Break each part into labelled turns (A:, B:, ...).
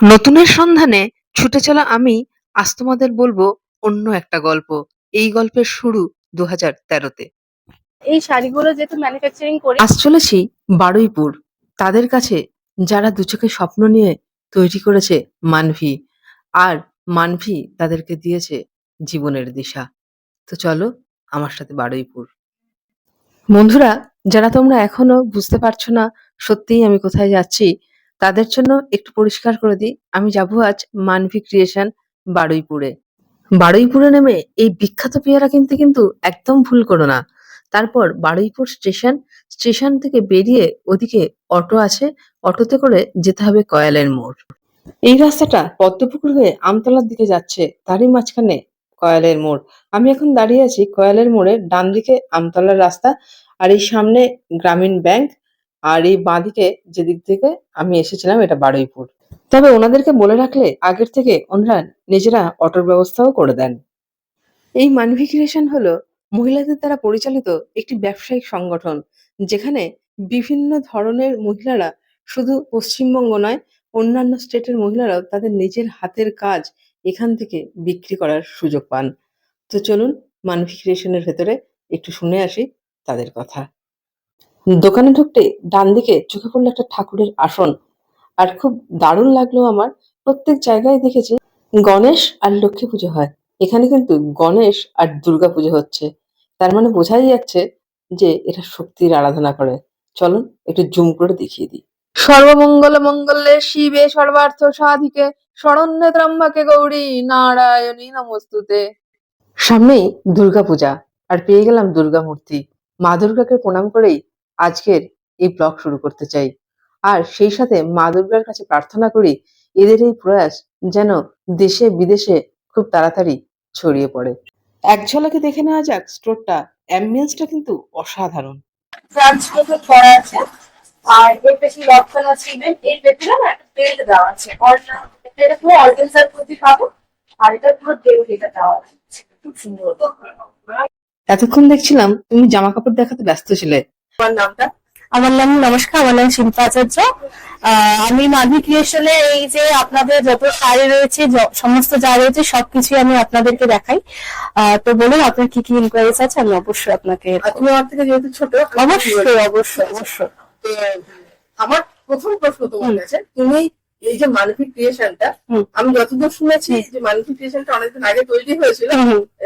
A: নতুনের সন্ধানে ছুটে চলা আমি আজ তোমাদের বলব অন্য একটা গল্প। এই গল্পের শুরু দু হাজার তেরোতে।
B: এই শাড়িগুলো যেহেতু ম্যানুফ্যাকচারিং করি
A: আজ চলেছি বারুইপুর। তাদের কাছে যারা দু চোখে স্বপ্ন নিয়ে তৈরি করেছে মানভি আর মানভি তাদেরকে দিয়েছে জীবনের দিশা। তো চলো আমার সাথে বারুইপুর। বন্ধুরা যারা তোমরা এখনও বুঝতে পারছ না সত্যিই আমি কোথায় যাচ্ছি তাদের জন্য একটু পরিষ্কার করে দিই। আমি যাব আজ মানভি ক্রিয়েশন বারুইপুরে। বারুইপুরে নেমে এই বিখ্যাত পেয়ারা কিনতে কিন্তু একদম ভুল করো না। তারপর বারুইপুর স্টেশন স্টেশন থেকে বেরিয়ে ওদিকে অটো আছে, অটোতে করে যেতে হবে কয়ালের মোড়। এই রাস্তাটা পদ্মপুকুর হয়ে আমতলার দিকে যাচ্ছে, তারই মাঝখানে কয়ালের মোড়। আমি এখন দাঁড়িয়ে আছি কয়ালের মোড়ে ডান দিকে আমতলার রাস্তা আর এই সামনে গ্রামীণ ব্যাংক। আর এই বাঁদিকে যেদিক থেকে আমি এসেছিলাম, এটা বারুইপুর। তবে ওনাদেরকে বলে রাখলে আগের থেকে ওনারা নিজেরা অটোর ব্যবস্থাও করে দেন। এই মানভি ক্রিয়েশন হলো মহিলাদের দ্বারা পরিচালিত একটি ব্যবসায়িক সংগঠন, যেখানে বিভিন্ন ধরনের মহিলারা শুধু পশ্চিমবঙ্গ নয়, অন্যান্য স্টেটের মহিলারাও তাদের নিজের হাতের কাজ এখান থেকে বিক্রি করার সুযোগ পান। তো চলুন মানভি ক্রিয়েশনের ভেতরে একটু শুনে আসি তাদের কথা। দোকানে ঢুকতে ডান দিকে চোখে পড়ল একটা ঠাকুরের আসন। আর খুব দারুণ লাগল আমার প্রত্যেক জায়গায় দেখেছি গণেশ আর লক্ষ্মী পুজো হয়। এখানে কিন্তু গণেশ আর দুর্গা পুজো হচ্ছে। তার মানে বোঝাই যাচ্ছে যে এটা শক্তির আরাধনা করে। চলুন একটু জুম করে দেখিয়ে দিই। সর্বমঙ্গল মঙ্গলে শিবে সর্বার্থ সাধিকে শরণ্যে ত্রম্বকে গৌরী নারায়ণী নমস্তুতে। সামনেই দুর্গাপূজা আর পেয়ে গেলাম দুর্গা মূর্তি। মা দুর্গাকে প্রণাম করেই আজকের এই ব্লগ শুরু করতে চাই। আর সেই সাথে মা দুর্গার কাছে প্রার্থনা করি এদের এই প্রয়াস যেন দেশে বিদেশে খুব তাড়াতাড়ি ছড়িয়ে পড়ে। এক ঝলকে দেখে নেওয়া যাক স্টোরটা অ্যাম্বিয়েন্সটা কিন্তু অসাধারণ।
B: ফ্রান্স করা আছে। আর এর লক্ষণ আছে ইভেন এর ভেতরে না একটা বেল্ট দেওয়া আছে। এটা পুরো প্রতি পাবো। আর এটা পুরো বেল্ট এটা দেওয়া আছে। খুব সুন্দর।
A: এতক্ষণ দেখছিলাম তুমি জামা কাপড় দেখাতে ব্যস্ত ছিলে।
B: আমার নামটা? আমার নাম নমস্কার আমার নাম শিল্পা আচার্য। আমি মাধবী ক্রিয়েশনে এই যে আপনাদের যত শাড়ি রয়েছে সমস্ত যা রয়েছে সবকিছুই আমি আপনাদেরকে দেখাই। তো বলুন আপনার কি কি ইনকোয়ারিজ আছে? আমি অবশ্যই আপনাকে
A: তুমি আমার থেকে যেহেতু ছোট
B: অবশ্যই অবশ্যই অবশ্যই।
A: আমার প্রথম প্রশ্ন তোমার কাছে তুমি এই যে মানসিক ক্রিয়েশনটা। আমি যতদূর শুনেছি যে মানসিক ক্রিয়েশনটা অনেকদিন আগে তৈরি হয়েছিল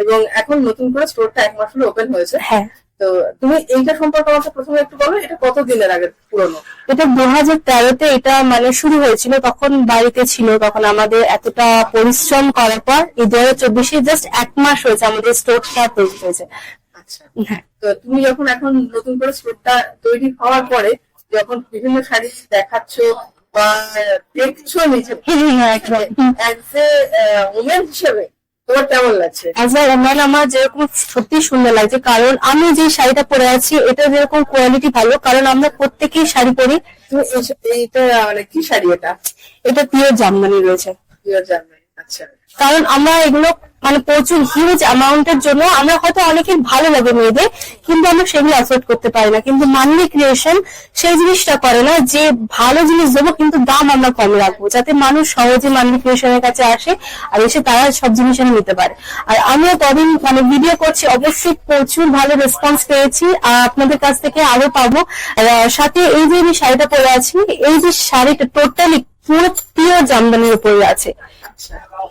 A: এবং এখন নতুন করে স্টোরটা এক মাস হলো ওপেন হয়েছে।
B: হ্যাঁ।
A: তো তুমি এইটা সম্পর্কে আমাকে প্রথমে একটু বলো এটা কত দিনের আগে পুরনো?
B: এটা দু হাজার তেরোতে এটা মানে শুরু হয়েছিল তখন বাড়িতে ছিল তখন আমাদের এতটা পরিশ্রম করার পর এই দু হাজার চব্বিশে জাস্ট এক মাস হয়েছে আমাদের স্টোরটা তৈরি হয়েছে।
A: আচ্ছা।
B: হ্যাঁ।
A: তো তুমি যখন এখন নতুন করে স্টোরটা তৈরি হওয়ার পরে যখন বিভিন্ন শাড়ি দেখাচ্ছ বা দেখছ নিজে
B: হ্যাঁ, একদম।
A: অ্যাজ এ ওমেন হিসেবে তোমার কেমন লাগছে?
B: অ্যাজ আ ওম্যান আমার যেরকম সত্যি সুন্দর লাগছে কারণ আমি যে শাড়িটা পরে আছি এটা যেরকম কোয়ালিটি ভালো কারণ আমরা প্রত্যেকেই শাড়ি পরি।
A: এইটা মানে কি শাড়ি এটা?
B: এটা পিওর জামদানি রয়েছে।
A: পিওর জার্মানি আচ্ছা।
B: কারণ আমরা এগুলো মানে প্রচুর হিউজ অ্যামাউন্টের জন্য আমরা হয়তো অনেকের ভালো লাগে মেয়েদের, কিন্তু আমরা সেগুলো অ্যাফোর্ড করতে পারি না। কিন্তু মানলি ক্রিয়েশন সেই জিনিসটা করে না যে ভালো জিনিস দেবো, কিন্তু দাম আমরা কম রাখব, যাতে মানুষ সহজে মানলি ক্রিয়েশনের কাছে আসে আর এসে তারা সব জিনিস নিতে পারে। আর আমিও কদিন মানে ভিডিও করছি, অবশ্যই প্রচুর ভালো রেসপন্স পেয়েছি। আর আপনাদের কাছ থেকে আরও পাবো সাথে এই যে আমি শাড়িটা পরে আছি, এই যে শাড়িটা টোটালি পুরো পিওর জামদানির উপরে আছে।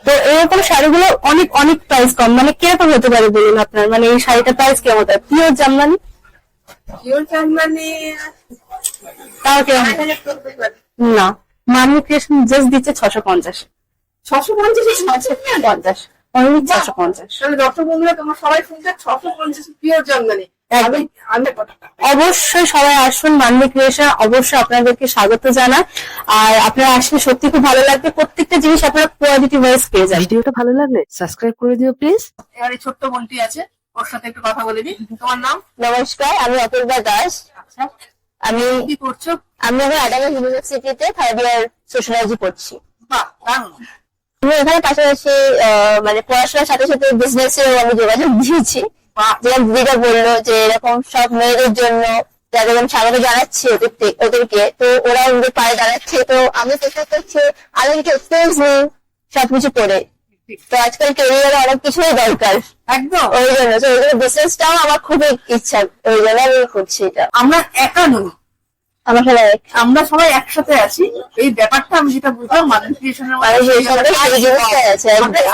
B: তো এরকম শাড়িগুলো অনেক অনেক প্রাইস কম। মানে কীরকম হতে পারে বলুন আপনার? মানে এই শাড়িটা প্রাইস কেমন হতে পারে? পিওর জামদানি?
A: পিওর জার্মানি
B: তাও কেমন? না। মানি ক্রিয়েশন জাস্ট দিচ্ছে ছশো পঞ্চাশ।
A: ছশো পঞ্চাশ ছশো
B: পঞ্চাশ। ছশো পঞ্চাশ।
A: তাহলে ডক্টর বন্ধুরা তোমার সবাই শুনছে ছশো পঞ্চাশ পিওর আমি
B: অবশ্যই সবাই আসুন মানবী ক্রিয়েশন অবশ্যই আপনাদেরকে স্বাগত জানাই। আর আপনারা আসলে সত্যি খুব ভালো লাগবে। প্রত্যেকটা জিনিস আপনারা কোয়ালিটি ওয়াইজ পেয়ে যাবেন।
A: ভিডিওটা ভালো লাগলে সাবস্ক্রাইব করে দিও প্লিজ এবার এই ছোট্ট বোনটি আছে ওর সাথে একটু কথা বলে দিই। তোমার নাম?
B: নমস্কার আমি অপূর্বা দাস।
A: আচ্ছা।
B: আমি
A: কি করছ?
B: আমি এখন আডামা ইউনিভার্সিটিতে থার্ড ইয়ার সোশ্যোলজি পড়ছি।
A: বাহ দারুণ।
B: আমি এখানে পাশাপাশি আহ, মানে পড়াশোনার সাথে সাথে বিজনেস এও আমি যোগাযোগ দিয়েছি। দিদিটা বলল যে এরকম সব মেয়েদের জন্য
C: যাদের আমি স্বাগত জানাচ্ছি ওদেরকে ওদেরকে। তো ওরা ওদের পায়ে দাঁড়াচ্ছে। তো আমি চেষ্টা করছি আলোকে এক্সপিরিয়েন্স নিই সবকিছু করে। তো আজকাল ক্যারিয়ারে অনেক কিছুই দরকার।
A: একদম।
C: ওই জন্য। তো ওই জন্য বিজনেসটাও আমার খুবই ইচ্ছা ওই জন্য আমি করছি এটা।
A: আমরা একা নই।
C: আমার
A: সবাই একসাথে আছি। এই ব্যাপারটা আমি যেটা বুঝলাম মানুষ ক্রিয়েশনের
C: মানে।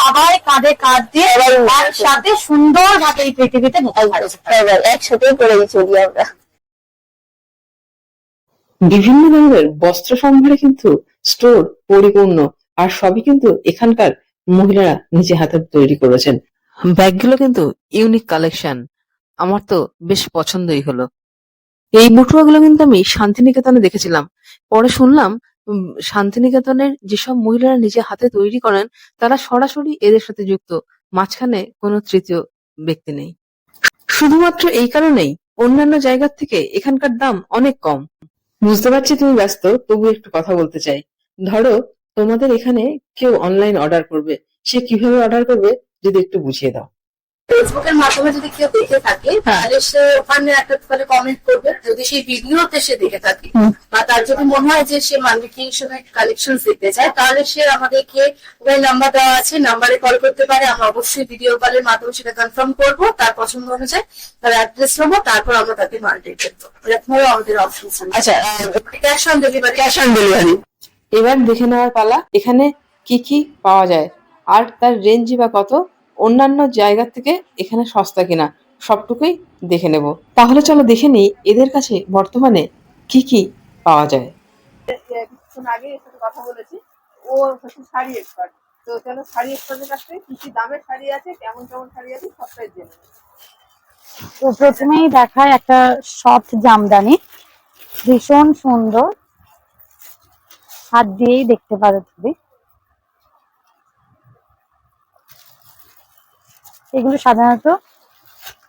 D: সবাই কাঁধে কাঁধ দিয়ে
C: এবার
D: একসাথে সুন্দর ভাবে এই পৃথিবীতে
C: একসাথেই করে চলি আমরা।
A: বিভিন্ন ধরনের বস্ত্র সম্ভারে কিন্তু স্টোর পরিপূর্ণ আর সবই কিন্তু এখানকার মহিলারা নিজে হাতে তৈরি করেছেন। ব্যাগগুলো কিন্তু ইউনিক কালেকশন আমার তো বেশ পছন্দই হলো। এই মুঠোয়াগুলো কিন্তু আমি শান্তিনিকেতনে দেখেছিলাম। পরে শুনলাম শান্তিনিকেতনের যেসব মহিলারা নিজে হাতে তৈরি করেন, তারা সরাসরি এদের সাথে যুক্ত। মাঝখানে কোনো তৃতীয় ব্যক্তি নেই। শুধুমাত্র এই কারণেই অন্যান্য জায়গার থেকে এখানকার দাম অনেক কম। বুঝতে পারছি তুমি ব্যস্ত, তবু একটু কথা বলতে চাই। ধরো, তোমাদের এখানে কেউ অনলাইন অর্ডার করবে। সে কীভাবে অর্ডার করবে, যদি একটু বুঝিয়ে দাও।
D: ফেসবুকের মাধ্যমে যদি কেউ দেখে থাকে তাহলে সে ওখানে একটা তাহলে কমেন্ট করবে। যদি সেই ভিডিওতে সে দেখে থাকে বা তার যদি মনে হয় যে সে মান্ডিকি হিসেবে কালেকশন দেখতে চায় তাহলে সে আমাদেরকে ওই নাম্বার দেওয়া আছে। নাম্বারে কল করতে পারে আমরা অবশ্যই ভিডিও কলের মাধ্যমে সেটা কনফার্ম করব। তার পছন্দ অনুযায়ী তার অ্যাড্রেস নেব তারপর আমরা তাকে মাল্টি করব এরকম আমাদের অপশন
A: আচ্ছা
D: cash on delivery
A: cash on delivery এবার দেখে নেওয়ার পালা এখানে কি কি পাওয়া যায়? আর তার রেঞ্জই বা কত? অন্যান্য জায়গা থেকে এখানে সস্তা কিনা সবটুকুই দেখে নেব। তাহলে চলো দেখে নিই এদের কাছে বর্তমানে কি কি পাওয়া যায়।
E: কিছুক্ষণ আগে এর সাথে কথা বলেছি। ও হচ্ছে শাড়ি এক্সপার্ট তো চলো শাড়ি এক্সপার্টের কাছ থেকে কি কি দামের শাড়ি আছে কেমন কেমন শাড়ি আছে সবটাই জেনে নেব।
D: তো প্রথমেই দেখায় একটা সফট জামদানি। ভীষণ সুন্দর। হাত দিয়েই দেখতে পারো তুমি। এগুলো সাধারণত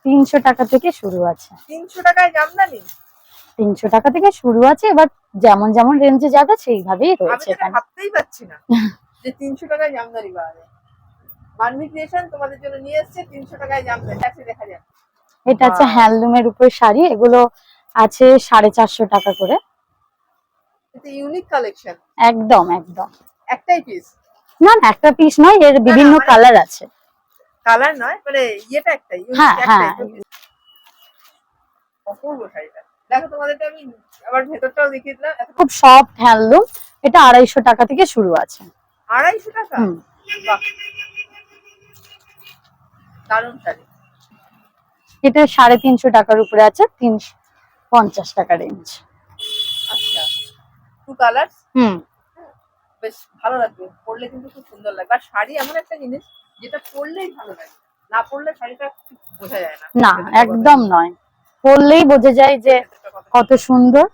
D: তিনশো টাকা থেকে শুরু আছে।
E: তিনশো টাকায় জামদানি?
D: তিনশো টাকা থেকে শুরু আছে এবার যেমন যেমন রেঞ্জে যাবে সেইভাবেই রয়েছে এখানে।
E: ভাবতেই পারছি না যে তিনশো টাকায় জামদানি পাওয়া যায়। ক্রিয়েশন তোমাদের জন্য নিয়ে এসছে তিনশো টাকায় জামদানি। আছে দেখা যাক।
D: এটা হচ্ছে হ্যান্ডলুমের উপর শাড়ি এগুলো আছে সাড়ে চারশো টাকা করে।
E: এটা ইউনিক কালেকশন
D: একদম একদম।
E: একটাই পিস
D: না না একটা পিস নয় এর বিভিন্ন
E: মানে-
D: কালার আছে।
E: কালার নয় মানে ইয়েটা একটাই
D: হ্যাঁ, হ্যাঁ।
E: অপূর্ব শাড়িটা। দেখো তোমাদেরকে আমি আবার ভেতরটাও দেখিয়ে দিলাম।
D: খুব সফট হ্যান্ডলুম এটা আড়াইশো টাকা থেকে শুরু আছে।
E: আড়াইশো টাকা? দারুণ শাড়ি।
D: এটা সাড়ে তিনশো টাকার উপরে আছে তিনশো পঞ্চাশ টাকা রেঞ্জ
E: আচ্ছা। টু কালার
D: হুম।
E: বেশ ভালো লাগবে পরলে কিন্তু খুব সুন্দর লাগবে। আর শাড়ি এমন একটা জিনিস যেটা পরলেই ভালো লাগে। না পরলে শাড়িটা বোঝা যায় না।
D: না একদম নয়। পরলেই বোঝা যায় যে
E: কত
D: সুন্দর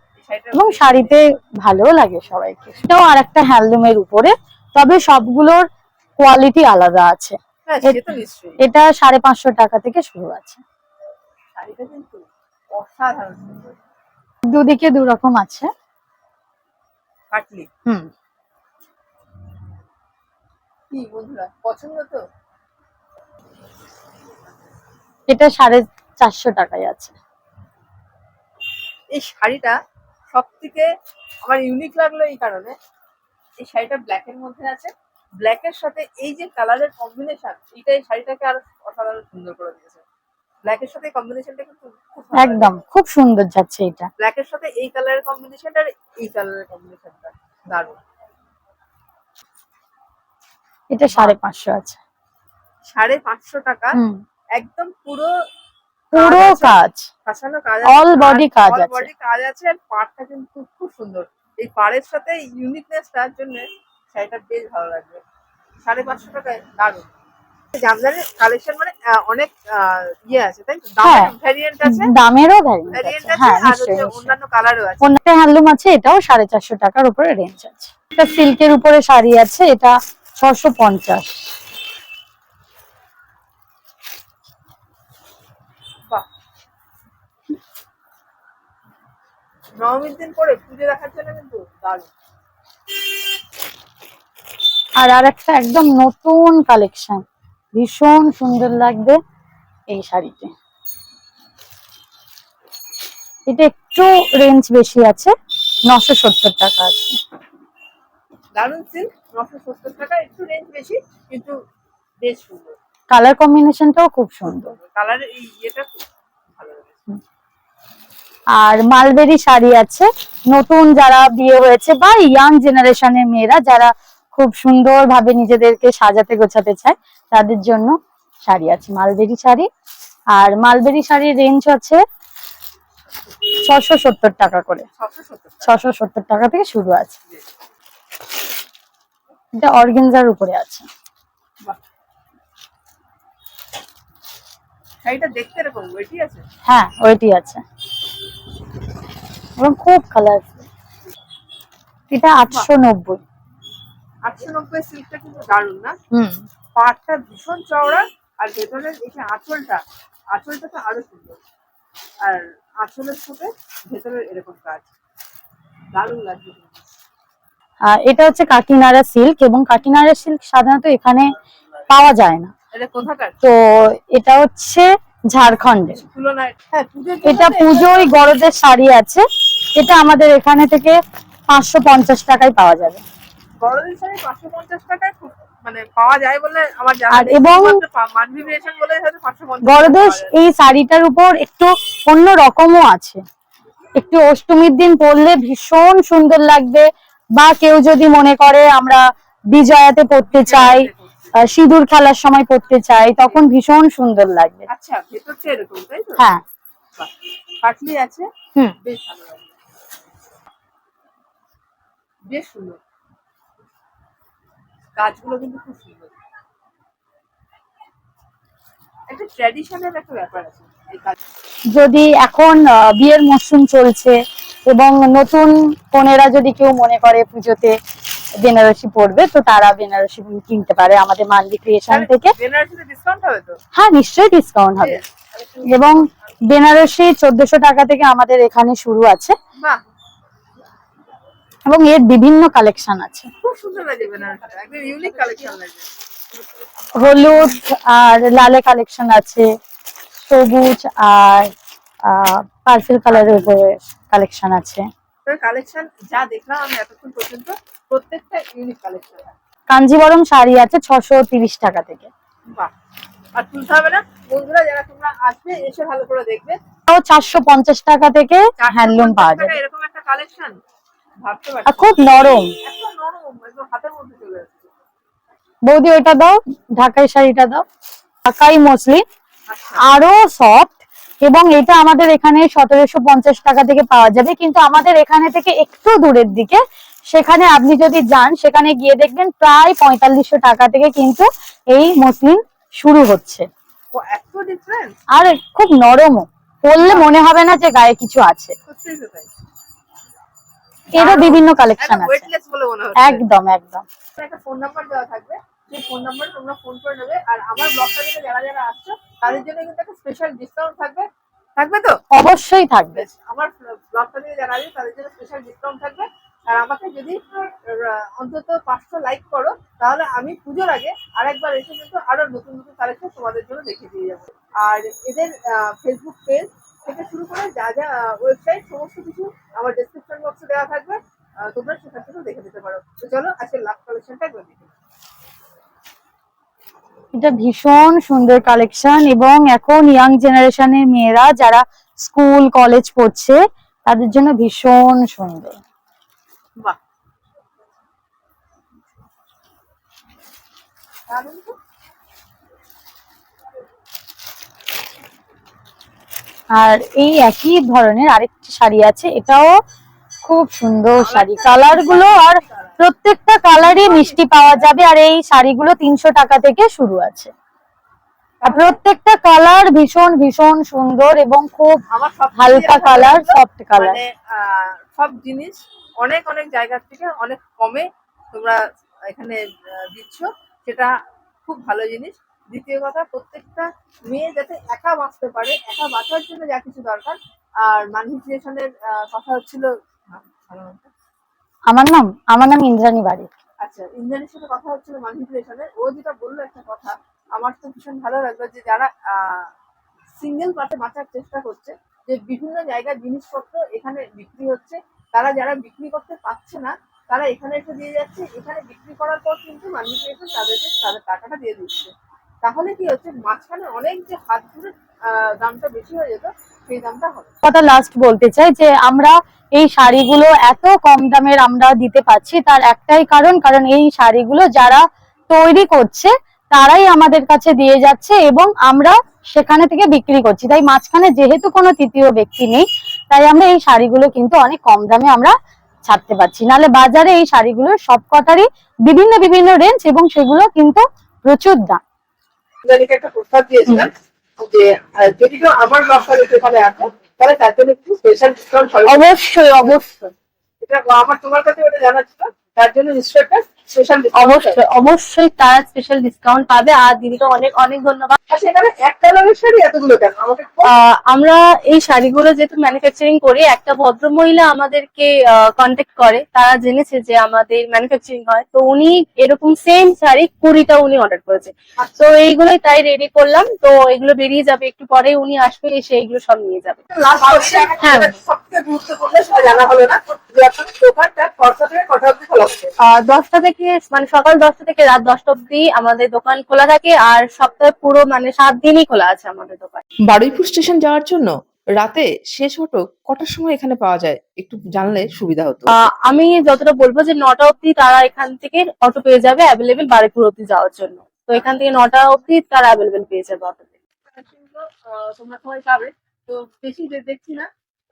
D: এবং শাড়িতে ভালোও লাগে সবাইকে। এটাও আর একটা হ্যান্ডলুমের উপরে। তবে সবগুলোর কোয়ালিটি আলাদা আছে।
E: হ্যাঁ
D: এটা সাড়ে পাঁচশো টাকা থেকে শুরু আছে। দুদিকে দু রকম আছে হুম।
E: কি বন্ধুরা? পছন্দ তো?
D: এটা সাড়ে চারশো টাকায় আছে।
E: এই শাড়িটা সব থেকে আমার ইউনিক লাগল এই কারণে। এই শাড়িটা ব্ল্যাক এর মধ্যে আছে। ব্ল্যাক এর সাথে এই যে কালারের কম্বিনেশন এটা এই শাড়িটাকে আরও অসাধারণ সুন্দর করে দিয়েছে। ব্ল্যাক এর সাথে কম্বিনেশনটা কিন্তু খুব
D: একদম খুব সুন্দর যাচ্ছে এটা
E: ব্ল্যাক এর সাথে এই কালারের কম্বিনেশনটা আর এই কালারের কম্বিনেশনটা দারুণ।
D: এটা সাড়ে পাঁচশো আছে।
E: সাড়ে পাঁচশো টাকা? একদম পুরো
D: পুরো কাজ
E: কাজ।
D: All body কাজ আছে।
E: বডি কাজ আছে আর পাড়টা কিন্তু খুব সুন্দর। এই পাড়ের সাথে ইউনিকনেসটার জন্য শাড়িটা বেশ ভালো লাগবে। সাড়ে পাঁচশো টাকায় দারুণ। কালেকশন মানে অনেক ইয়ে আছে তাই
D: হ্যাঁ।
E: ভ্যারিয়েন্ট আছে।
D: দামেরও ভ্যারিয়েন্ট আছে। হ্যাঁ
E: আর
D: নিশ্চয়ই
E: অন্যান্য কালারও আছে।
D: অন্যটা হ্যান্ডলুম আছে এটাও সাড়ে চারশো টাকার উপরে রেঞ্জ আছে। এটা সিল্কের উপরে শাড়ি আছে এটা ছশো পঞ্চাশ।
E: নবমীর দিন পরে পুজো দেখার জন্য কিন্তু দারুণ।
D: আর আর একটা একদম নতুন কালেকশন ভীষণ সুন্দর লাগবে এই শাড়িতে এটা একটু রেঞ্জ বেশি আছে নশো সত্তর টাকা আছে।
E: সিল্ক নশো সত্তর টাকা একটু রেঞ্জ বেশি কিন্তু বেশ সুন্দর।
D: কালার কম্বিনেশনটাও খুব সুন্দর।
E: কালারের এই ইয়েটা খুব ভালো
D: আর মালবেরি শাড়ি আছে। নতুন যারা বিয়ে হয়েছে বা ইয়াং জেনারেশনের মেয়েরা যারা খুব সুন্দর ভাবে নিজেদেরকে সাজাতে গোছাতে চায় তাদের জন্য শাড়ি আছে মালবেরি শাড়ি। আর মালবেরি শাড়ির রেঞ্জ আছে ছশো সত্তর টাকা করে।
E: ছশো সত্তর টাকা।
D: থেকে শুরু আছে। এটা অর্গেনজার উপরে আছে।
E: শাড়িটা দেখতে এরকম আছে?
D: হ্যাঁ ওইটি আছে। এবং খুব কালার এটা আটশো নব্বই।
E: আটশো নব্বই সিল্কটা কিন্তু দারুণ না?
D: হুম।
E: পাটটা ভীষণ চওড়া আর ভেতরের এই যে আঁচলটা আঁচলটা তো আরও সুন্দর। আর আঁচলের সাথে ভেতরের এরকম কাজ। দারুণ লাগছে।
D: আর এটা হচ্ছে কাকিনাড়া সিল্ক এবং কাকিনাড়া সিল্ক সাধারণত এখানে পাওয়া যায় না। তো এটা হচ্ছে ঝাড়খণ্ডের।
E: তুলনায় হ্যাঁ
D: এটা পুজোয় গরদের শাড়ি আছে। এটা আমাদের এখানে থেকে পাঁচশো পঞ্চাশ টাকায় পাওয়া যাবে।
E: মানে
D: গরদের এই শাড়িটার উপর একটু অন্য রকমও আছে। একটু অষ্টমীর দিন পরলে ভীষণ সুন্দর লাগবে। বা কেউ যদি মনে করে আমরা বিজয়াতে পড়তে চাই সিঁদুর খেলার সময় পড়তে চাই তখন ভীষণ সুন্দর লাগবে।
E: আচ্ছা ভেতরটা এরকম তাই তো?
D: হ্যাঁ।
E: পাটলি আছে?
D: হুম।
E: বেশ ভালো লাগবে বেশ সুন্দর। কাজগুলো কিন্তু খুব সুন্দর। একটা ট্র্যাডিশনাল একটা ব্যাপার আছে।
D: যদি এখন বিয়ের মরশুম চলছে এবং নতুন কনেরা যদি কেউ মনে করে পুজোতে বেনারসি পড়বে তো তারা বেনারসি কিনতে পারে আমাদের মান্ডি ক্রিয়েশন থেকে। হ্যাঁ নিশ্চয়ই ডিসকাউন্ট হবে। এবং বেনারসি চোদ্দশো টাকা থেকে আমাদের এখানে শুরু আছে। এবং এর বিভিন্ন কালেকশন আছে। হলুদ আর লালে কালেকশন আছে সবুজ আর পার্পেল কালারের উপরে কালেকশন আছে।
E: কালেকশন যা দেখলাম আমি এতক্ষণ পর্যন্ত প্রত্যেকটা ইউনিক কালেকশন
D: কাঞ্জিবরম শাড়ি আছে ছশো তিরিশ টাকা থেকে।
E: বাহ। আর তুলতে হবে না বন্ধুরা যারা তোমরা আসবে এসে ভালো করে দেখবে।
D: তাও চারশো পঞ্চাশ টাকা থেকে হ্যান্ডলুম পাওয়া যাবে।
E: এরকম একটা কালেকশন
D: আর খুব নরম।
E: একদম নরম একদম হাতের মধ্যে চলে আসছে।
D: বৌদি ওইটা দাও ঢাকাই শাড়িটা দাও। ঢাকাই মসলিন।
E: আচ্ছা।
D: আরও সফট এবং এটা আমাদের এখানে সতেরোশো পঞ্চাশ টাকা থেকে পাওয়া যাবে। কিন্তু আমাদের এখানে থেকে একটু দূরের দিকে সেখানে আপনি যদি যান সেখানে গিয়ে দেখবেন প্রায় পঁয়তাল্লিশশো টাকা থেকে কিন্তু এই মসলিন শুরু হচ্ছে। আর খুব নরমও। পরলে মনে হবে না যে গায়ে কিছু আছে। এরও বিভিন্ন কালেকশন আছে। একদম একদম।
E: ফোন নাম্বার দেওয়া থাকবে। সেই ফোন নাম্বারে তোমরা ফোন করে নেবে। আর আমার ব্লগটা থেকে যারা যারা আসছো তাদের জন্য কিন্তু একটা স্পেশাল ডিসকাউন্ট থাকবে। থাকবে তো?
D: অবশ্যই থাকবে।
E: আমার ব্লগটা থেকে যারা আসবে তাদের জন্য স্পেশাল ডিসকাউন্ট থাকবে। আর আমাকে যদি অন্তত পাঁচশো লাইক করো তাহলে আমি পুজোর আগে আরেকবার এসে কিন্তু আরও নতুন নতুন কালেকশন তোমাদের জন্য দেখিয়ে দিয়ে যাব। আর এদের ফেসবুক পেজ থেকে শুরু করে যা যা ওয়েবসাইট সমস্ত কিছু আমার ডেসক্রিপশন বক্সে দেওয়া থাকবে। তোমরা সেখান থেকেও দেখে নিতে পারো। তো চলো আজকে লাস্ট কালেকশনটা একবার দেখে।
D: এটা ভীষণ সুন্দর কালেকশন এবং এখন ইয়াং জেনারেশনের মেয়েরা যারা স্কুল কলেজ পড়ছে তাদের জন্য ভীষণ সুন্দর। আর এই একই ধরনের আরেকটি শাড়ি আছে এটাও খুব সুন্দর শাড়ি। কালারগুলো আর প্রত্যেকটা কালারই মিষ্টি পাওয়া যাবে আর এই শাড়িগুলো তিনশো টাকা থেকে শুরু আছে। আর প্রত্যেকটা কালার ভীষণ ভীষণ সুন্দর এবং খুব হালকা কালার সফট কালার।
E: মানে সব জিনিস অনেক অনেক জায়গা থেকে অনেক কমে তোমরা এখানে দিচ্ছ। সেটা খুব ভালো জিনিস। দ্বিতীয় কথা প্রত্যেকটা মেয়ে যাতে একা বাঁচতে পারে একা বাঁচার জন্য যা কিছু দরকার। আর ক্রিয়েশনের কথা হচ্ছিল?
D: আমার নাম আমার নাম ইন্দ্রাণী বাড়ি।
E: আচ্ছা ইন্দ্রাণীর সাথে কথা হচ্ছিল মানিপুলেশনের ও যেটা বলল একটা কথা আমার তো ভীষণ ভালো লাগল যে যারা সিঙ্গেল পার্টে বাঁচার চেষ্টা করছে যে বিভিন্ন জায়গার জিনিসপত্র এখানে বিক্রি হচ্ছে তারা যারা বিক্রি করতে পারছে না তারা এখানে এসে দিয়ে যাচ্ছে। এখানে বিক্রি করার পর কিন্তু মানুষ এসে তাদেরকে তাদের টাকাটা দিয়ে দিচ্ছে। তাহলে কি হচ্ছে মাঝখানে অনেক যে হাত ধরে আহ, দামটা বেশি হয়ে যেত
C: কথা লাস্ট বলতে চাই যে আমরা এই শাড়িগুলো এত কম দামের আমরা দিতে পারছি তার একটাই কারণ কারণ এই শাড়িগুলো যারা তৈরি করছে তারাই আমাদের কাছে দিয়ে যাচ্ছে এবং আমরা সেখানে থেকে বিক্রি করছি। তাই মাঝখানে যেহেতু কোনো তৃতীয় ব্যক্তি নেই তাই আমরা এই শাড়িগুলো কিন্তু অনেক কম দামে আমরা ছাড়তে পারছি। নাহলে বাজারে এই শাড়িগুলো সবকটারই বিভিন্ন বিভিন্ন রেঞ্জ এবং সেগুলো কিন্তু প্রচুর দাম।
E: একটা প্রস্তাব দিয়েছিলাম যে যদি কেউ আমার ব্যবসা এখানে আসে তাহলে তার জন্য একটু স্পেশাল ডিসকাউন্ট
C: অবশ্যই অবশ্যই।
E: এটা আমার তোমার কাছে ওটা জানা ছিল তার জন্য নিশ্চয়ই একটা স্পেশাল
C: অবশ্যই অবশ্যই তারা স্পেশাল ডিসকাউন্ট পাবে। আর দিদিকে অনেক অনেক ধন্যবাদ।
E: আচ্ছা এখানে শাড়ি এতগুলো কেন? একটু
C: আমরা এই শাড়িগুলো যেহেতু ম্যানুফ্যাকচারিং করি একটা ভদ্র মহিলা আমাদেরকে কন্ট্যাক্ট করে। তারা জেনেছে যে আমাদের ম্যানুফ্যাকচারিং হয়। তো উনি এরকম সেম শাড়ি কুড়িটা উনি অর্ডার করেছে। তো এইগুলোই তাই রেডি করলাম। তো এগুলো বেরিয়ে যাবে একটু পরে উনি আসবে এসে এগুলো সব নিয়ে যাবে। হ্যাঁ।
E: কটা থেকে
C: থেকে মানে সকাল দশটা থেকে রাত দশটা অব্দি আমাদের দোকান খোলা থাকে আর সপ্তাহে পুরো মানে সাত দিনই খোলা আছে আমাদের দোকান।
A: বারুইপুর স্টেশন যাওয়ার জন্য রাতে শেষ অটো কটার সময় এখানে পাওয়া যায়? একটু জানলে সুবিধা হতো।
C: আহ, আমি যতটা বলব যে নটা অব্দি তারা এখান থেকে অটো পেয়ে যাবে অ্যাভেলেবেল বারিপুর অব্দি যাওয়ার জন্য। তো এখান থেকে নটা অব্দি তারা অ্যাভেলেবেল পেয়ে যাবে অটোতে
E: আহ, তোমরা সবাই পাবে। তো বেশি যে দেখছি না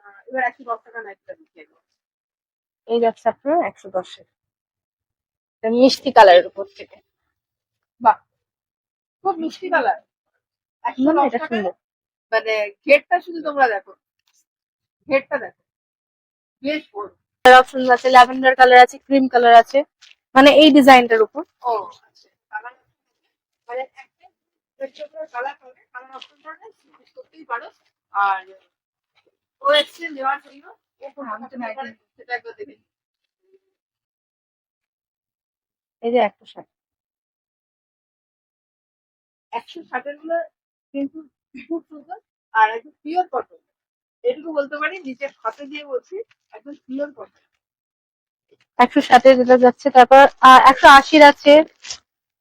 E: আহ, এবার একশো দশ টাকা
C: এই যাচ্ছে আপনার একশো দশের। মিষ্টি কালারের উপর থেকে।
E: বাহ খুব মিষ্টি কালার।
C: এটা সুন্দর।
E: মানে ঘেরটা শুধু তোমরা দেখো। ঘেরটা দেখো। বেশ বড়।
C: অপশন আছে ল্যাভেন্ডার কালার আছে ক্রিম কালার আছে। মানে এই ডিজাইনটার উপর।
E: ও আচ্ছা। কালার মানে আর ও এসছে নেওয়ার জন্য সেটা একবার দেখে নিই।
C: এই যে একটা শাড়ি
E: একশো ষাটেরগুলো কিন্তু খুব সুন্দর আর একদম পিওর কটন এটুকু বলতে পারি নিচে হাতে দিয়ে বলছি একদম পিওর কটন
C: একশো ষাটের যেটা যাচ্ছে তারপর একশো আশির আছে।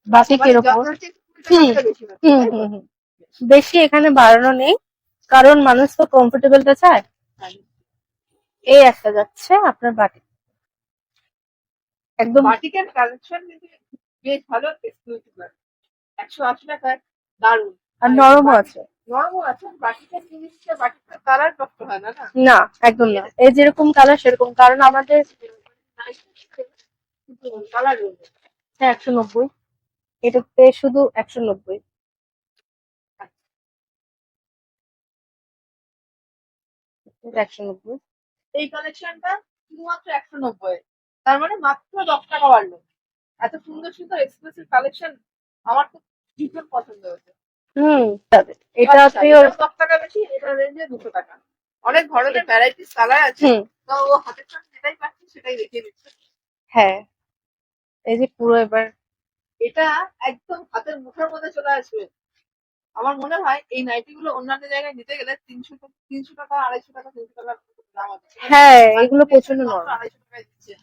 C: বাটিকের ওপর বেশি এখানে বাড়ানো নেই কারণ মানুষ তো কমফোর্টেবলটা চায়। এই একটা যাচ্ছে আপনার বাটি। একদম।
E: বাটিকের কালেকশন কিন্তু বেশ ভালো এক্সক্লুসিভ একশো আশি টাকায় দারুণ
C: আর নরমও আছে।
E: নরমও আছে বাটিকের জিনিসটা বাটিকের কালার নষ্ট হয় না না?
C: না একদম না। এই যেরকম কালার সেরকম। কারণ আমাদের
E: কালার
C: হ্যাঁ একশো নব্বই। এটাতে শুধু একশো নব্বই। একশো নব্বই।
E: এই কালেকশনটা শুধুমাত্র একশো নব্বই। তার মানে মাত্র দশ টাকা বাড়লো। এত সুন্দর সুন্দর এক্সক্লুসিভ কালেকশন আমার তো ভীষণ পছন্দ হয়েছে।
C: হুম। এটা
E: দশ টাকা বেশি এটা রেঞ্জে দুশো টাকা। অনেক ধরনের ভ্যারাইটিস কালার আছে তো ও হাতের সামনে যেটাই পাচ্ছি সেটাই দেখিয়ে দিচ্ছে।
C: হ্যাঁ। এই যে পুরো এবার
E: এটা একদম হাতের মুঠোর মধ্যে চলে আসবে। আমার মনে হয় এই নাইটি গুলো অন্যান্য জায়গায় নিতে গেলে তিনশো তিনশো টাকা আড়াইশো টাকা তিনশো টাকা দাম আছে।
C: হ্যাঁ এগুলো প্রচণ্ড
E: আড়াইশো টাকায় দিচ্ছে।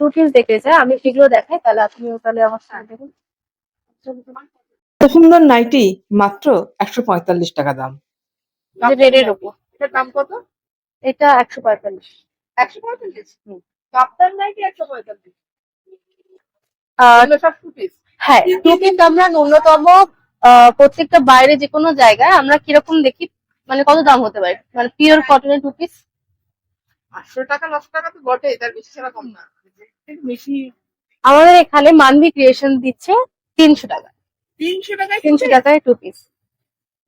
C: টু পিস দেখতে চাই আমি সেগুলো দেখাই তাহলে আপনিও তাহলে আমার দেখুন।
A: সুন্দর নাইটি মাত্র একশো পঁয়তাল্লিশ টাকা দাম।
C: রেডের
E: এটার দাম কত?
C: এটা একশো পঁয়তাল্লিশ।
E: একশো পঁয়তাল্লিশ?
C: হুম।
E: কাপ্তান নাইটি একশো পঁয়তাল্লিশ। সব টু পিস
C: হ্যাঁ টু পিস আমরা ন্যূনতম আহ, প্রত্যেকটা বাইরে যে কোনো জায়গায় আমরা কীরকম দেখি মানে কত দাম হতে পারে? মানে পিওর কটনের টু পিস
E: আটশো টাকা নশো টাকা তো বটেই তার বেশি ছাড়া কম না। বেশি
C: আমাদের এখানে মানবি ক্রিয়েশন দিচ্ছে তিনশো টাকা।
E: তিনশো টাকায়
C: তিনশো টাকায় টু পিস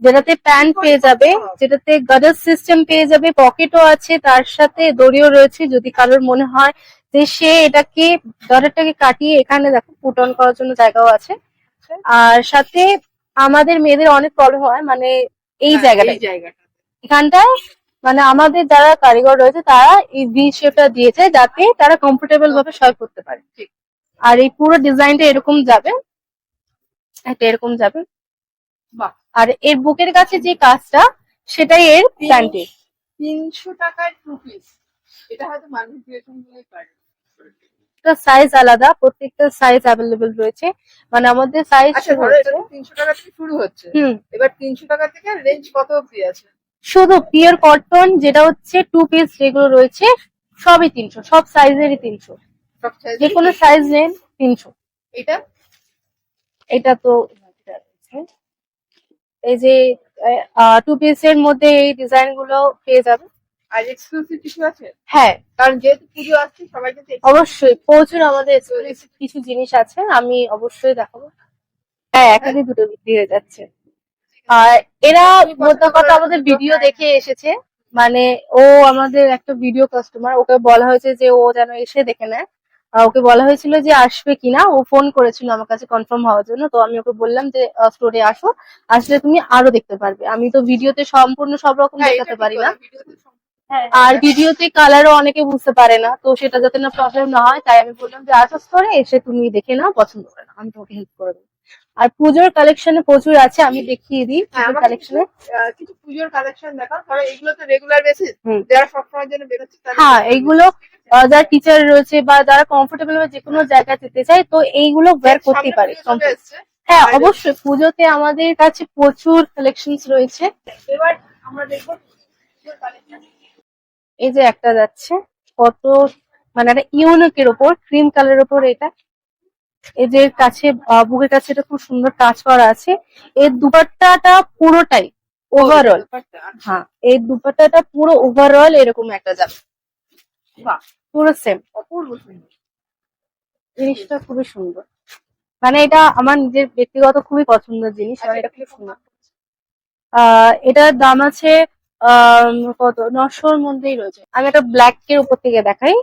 C: যেটাতে প্যান্ট পেয়ে যাবে যেটাতে গার্ডার সিস্টেম পেয়ে যাবে পকেটও আছে তার সাথে দড়িও রয়েছে যদি কারোর মনে হয় যে সে এটাকে গার্ডারটাকে কাটিয়ে এখানে দেখো পুট অন করার জন্য জায়গাও আছে। আর সাথে আমাদের মেয়েদের অনেক প্রবলেম হয় মানে এই
E: হ্যাঁ,
C: জায়গাটা
E: এই জায়গাটা
C: এখানটায় মানে আমাদের যারা কারিগর রয়েছে তারা এই ভি শেপটা দিয়েছে যাতে তারা কমফোর্টেবল ভাবে সব করতে পারে।
E: ঠিক।
C: আর এই পুরো ডিজাইনটা এরকম যাবে। একটা এরকম যাবে।
E: বাহ।
C: আর এর বুকের কাছে যে কাজটা সেটাই এর প্ল্যান্টের
E: তিনশো টাকায় টু পিস এটা হয়তো মানুষ পারে।
C: প্রত্যেকটা সাইজ আলাদা প্রত্যেকটা সাইজ অ্যাভেলেবেল রয়েছে। মানে আমাদের সাইজ
E: আচ্ছা তিনশো টাকা থেকে শুরু হচ্ছে।
C: হুম।
E: এবার তিনশো টাকা থেকে রেঞ্জ কত অব্দি আছে?
C: শুধু পিওর কটন যেটা হচ্ছে টু পিস যেগুলো রয়েছে সবই তিনশো সব সাইজেরই তিনশো। যে কোনো সাইজ নেন তিনশো।
E: এটা?
C: এটা তো এই যে টু পিস এর মধ্যে এই ডিজাইনগুলো পেয়ে যাবে।
E: আর এক্সক্লুসিভ কিছু আছে?
C: হ্যাঁ।
E: কারণ যেহেতু পুজো আসছে সবাই কিন্তু
C: অবশ্যই প্রচুর আমাদের কিছু জিনিস আছে আমি অবশ্যই দেখাবো। হ্যাঁ একাধিক দুটো বিক্রি হয়ে যাচ্ছে। আর এরা মোদ্দা কথা আমাদের ভিডিও দেখে এসেছে। মানে ও আমাদের একটা ভিডিও কাস্টমার ওকে বলা হয়েছে যে ও যেন এসে দেখে নেয়। ওকে বলা হয়েছিল যে আসবে কিনা ও ফোন করেছিল আমার কাছে কনফার্ম হওয়ার জন্য। তো আমি ওকে বললাম যে স্টোরে আসো আসলে তুমি আরও দেখতে পারবে। আমি তো ভিডিওতে সম্পূর্ণ সব রকম
E: হ্যাঁ,
C: দেখাতে পারি না।
E: ভিডিওতে
C: আর ভিডিওতে কালারও অনেকে বুঝতে পারে না। তো সেটা যাতে না প্রবলেম না হয় তাই আমি বললাম যে আসো স্টোরে এসে তুমি দেখে নাও পছন্দ করে না আমি তোমাকে হেল্প করে দেবো। আর পুজোর কালেকশনে প্রচুর আছে আমি দেখিয়ে দিই
E: হ্যাঁ,
C: পুজোর কালেকশনে
E: কিছু পুজোর কালেকশন দেখাও কারণ এগুলো তো রেগুলার বেসিস যারা সবসময়ের জন্য বেরোচ্ছে
C: হ্যাঁ এইগুলো যারা টিচার রয়েছে বা যারা কমফোর্টেবল যে কোনো জায়গায় যেতে চায় তো এইগুলো ওয়্যার করতে পারে। হ্যাঁ অবশ্যই পুজোতে আমাদের কাছে প্রচুর কালেকশনস রয়েছে।
E: এবার আমরা দেখব
C: এই যে একটা যাচ্ছে কত মানে একটা ইউনিকের ওপর ক্রিম কালারের ওপর এটা। যে কাছে বুকের কাছে এটা খুব সুন্দর কাজ করা আছে। এর দুপাট্টাটা পুরোটাই ওভারঅল হ্যাঁ এই দুপাট্টাটা পুরো ওভারঅল এরকম একটা যাবে পুরো সেম
E: অপূর্ব সুন্দর।
C: জিনিসটা খুবই সুন্দর। মানে এটা আমার নিজের ব্যক্তিগত খুবই পছন্দের জিনিস আর এটা খুব সুন্দর? আহ এটার দাম আছে আহ কত? নশোর মধ্যেই রয়েছে। আমি একটা ব্ল্যাক এর উপর থেকে দেখাই।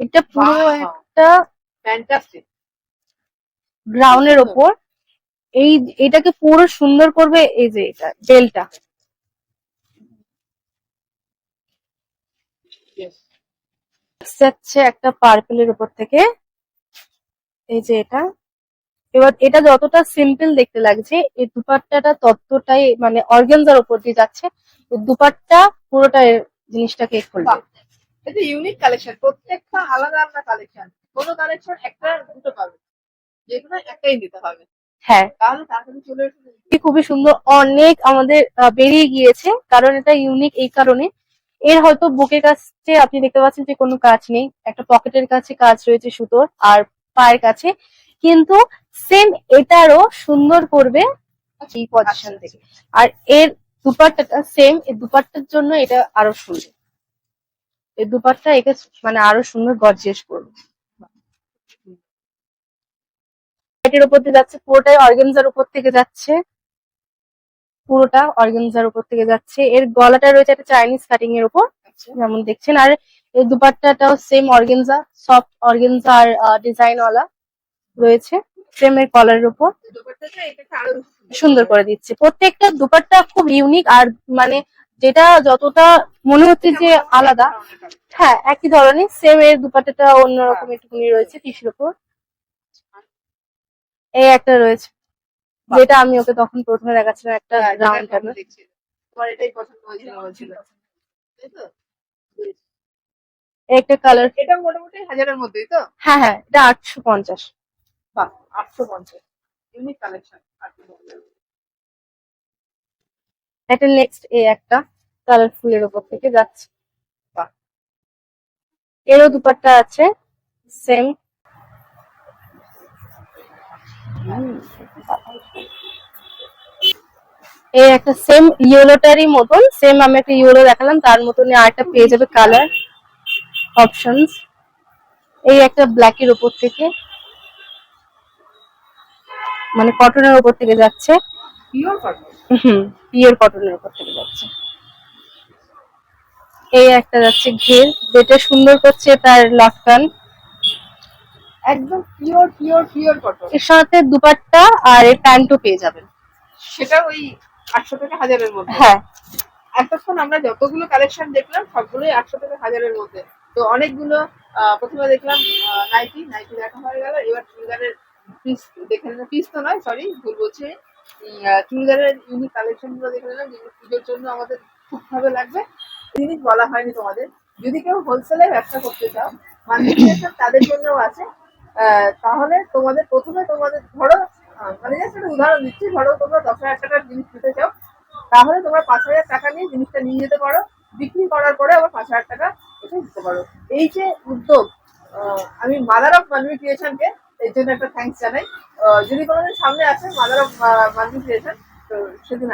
C: এটা পুরো একটা
E: fantastic।
C: ব্রাউনের ওপর। এই এটাকে পুরো সুন্দর করবে এই যে এটা বেলটা. যাচ্ছে একটা পার্পেলের উপর থেকে। এই যে এটা। এবার এটা যতটা সিম্পল দেখতে লাগছে এই দুপাট্টাটা ততটাই মানে অর্গেনজার উপর দিয়ে যাচ্ছে এই দুপাট্টা পুরোটা জিনিসটাকে করবে।
E: এটা ইউনিক কালেকশন প্রত্যেকটা আলাদা আলাদা কালেকশন কোনো কালেকশন একটা দুটো পাবে। যে কোনো একটাই নিতে হবে।
C: হ্যাঁ। খুবই সুন্দর। অনেক আমাদের বেরিয়ে গিয়েছে। কারণ এটা ইউনিক এই কারণে। এর হয়তো বুকের কাছে আপনি দেখতে পাচ্ছেন যে কোনো কাজ নেই। একটা পকেটের কাছে কাজ রয়েছে সুতোর আর পায়ের কাছে। কিন্তু সেম এটারও সুন্দর করবে এই পজিশন থেকে আর এর দুপাট্টাটা সেম এই দুপাট্টার জন্য এটা আরও সুন্দর। এই দুপাট্টা একে মানে আরও সুন্দর গর্জিয়াস করবে। এটার উপর দিয়ে যাচ্ছে পুরোটাই অর্গেনজার উপর থেকে যাচ্ছে। পুরোটা অর্গেনজার উপর থেকে যাচ্ছে। এর গলাটা রয়েছে একটা চাইনিজ কাটিং এর উপর। যেমন দেখছেন আর এই দুপাট্টাটাও সেম অর্গেনজা সফট অর্গেনজা আর ডিজাইন ওয়ালা রয়েছে সেম এর কলারের উপর।
E: সুন্দর
C: সুন্দর করে দিচ্ছে। প্রত্যেকটা দুপাট্টা খুব ইউনিক আর মানে যেটা যতটা মনে হচ্ছে যে আলাদা হ্যাঁ একই ধরনের সেম এর দুপাট্টাটা অন্যরকম একটুখানি রয়েছে টিসির উপর। এই একটা রয়েছে। যেটা আমি ওকে তখন প্রথমে দেখাচ্ছিলাম একটা
E: হ্যাঁ,
C: রাউন্ড
E: আমি দেখছি। তোমার এটাই পছন্দ হয়েছিল তাই তো?
C: একটা কালার
E: এটা মোটামুটি হাজারের মধ্যেই তো?
C: হ্যাঁ হ্যাঁ এটা আটশো পঞ্চাশ।
E: বাহ আটশো পঞ্চাশ। ইউনিক কালেকশন
C: এটা নেক্সট এই একটা কালারফুল এর উপর থেকে যাচ্ছে।
E: বাহ।
C: এরও দুপাট্টা আছে সেম এই একটা সেম ইয়েলোটারই মতন সেম আমি একটা ইয়েলো দেখালাম তার মতনই আরেকটা পেয়ে যাবে কালার অপশনস এই একটা ব্ল্যাক এর উপর থেকে মানে কটনের উপর থেকে যাচ্ছে।
E: পিওর কটন
C: হুম পিওর কটনের উপর থেকে যাচ্ছে। এই একটা যাচ্ছে ঘের যেটা সুন্দর করছে তার লটকান।
E: একদম পিওর পিওর পিওর কটন
C: এর সাথে দুপাট্টা আর এর প্যান্টও পেয়ে যাবেন।
E: সেটা ওই আটশো থেকে হাজারের মধ্যে।
C: হ্যাঁ।
E: এতক্ষণ আমরা যতগুলো কালেকশন দেখলাম সবগুলোই একশো থেকে হাজারের মধ্যে। তো অনেকগুলো প্রথমে দেখলাম নাইটি নাইটি দেখা হয়ে গেল। এবার চুড়িদারের পিস দেখে নিলাম। পিস তো নয় সরি ভুল বলছি। চুড়িদারের ইউনিক কালেকশনগুলো দেখে নিলাম যেগুলো পুজোর জন্য আমাদের খুব ভালো লাগবে জিনিস বলা হয়নি তোমাদের। যদি কেউ হোলসেলে ব্যবসা করতে চাও মাল্টিপ্লেক্সের তাদের জন্যও আছে। তাহলে তোমাদের প্রথমে তোমাদের ধরো মানে জাস্ট একটা উদাহরণ দিচ্ছি ধরো তোমরা দশ হাজার টাকার জিনিস নিতে চাও তাহলে তোমরা পাঁচ হাজার টাকা নিয়ে জিনিসটা নিয়ে যেতে পারো বিক্রি করার পরে আবার পাঁচ হাজার টাকা এসে দিতে পারো। এই যে উদ্যোগ আমি মাদার অফ মানবী ক্রিয়েশনকে এর জন্য একটা থ্যাঙ্কস জানাই। যদি কোনোদিন সামনে আসে মাদার অফ মানবী ক্রিয়েশন তো সেদিন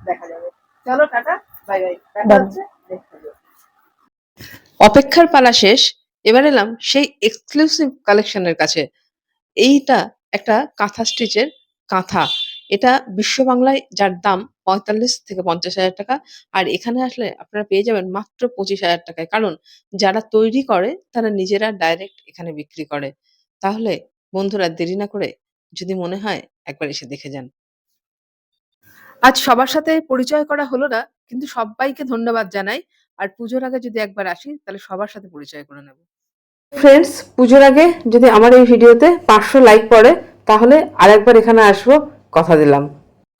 E: দেখা যাবে। চলো টাটা বাই বাই দেখা হচ্ছে
A: অপেক্ষার পালা শেষ। এবার এলাম সেই এক্সক্লুসিভ কালেকশনের কাছে। এইটা একটা কাঁথা স্টিচের কাঁথা। এটা বিশ্ব বাংলায় যার দাম পঁয়তাল্লিশ থেকে পঞ্চাশ হাজার টাকা আর এখানে আসলে আপনারা পেয়ে যাবেন মাত্র পঁচিশ হাজার টাকায়। কারণ যারা তৈরি করে, তারা নিজেরা ডাইরেক্ট এখানে বিক্রি করে। তাহলে বন্ধুরা দেরি না করে যদি মনে হয় একবার এসে দেখে যান। আজ সবার সাথে পরিচয় করা হলো না, কিন্তু সবাইকে ধন্যবাদ জানাই। আর পুজোর আগে যদি একবার আসি, তাহলে সবার সাথে পরিচয় করে নেব। ফ্রেন্ডস পুজোর আগে যদি আমার এই ভিডিওতে পাঁচশো লাইক পড়ে, তাহলে আরেকবার এখানে আসব, কথা দিলাম।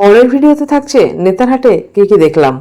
A: পরের ভিডিওতে থাকছে নেতারহাটে কি কি দেখলাম?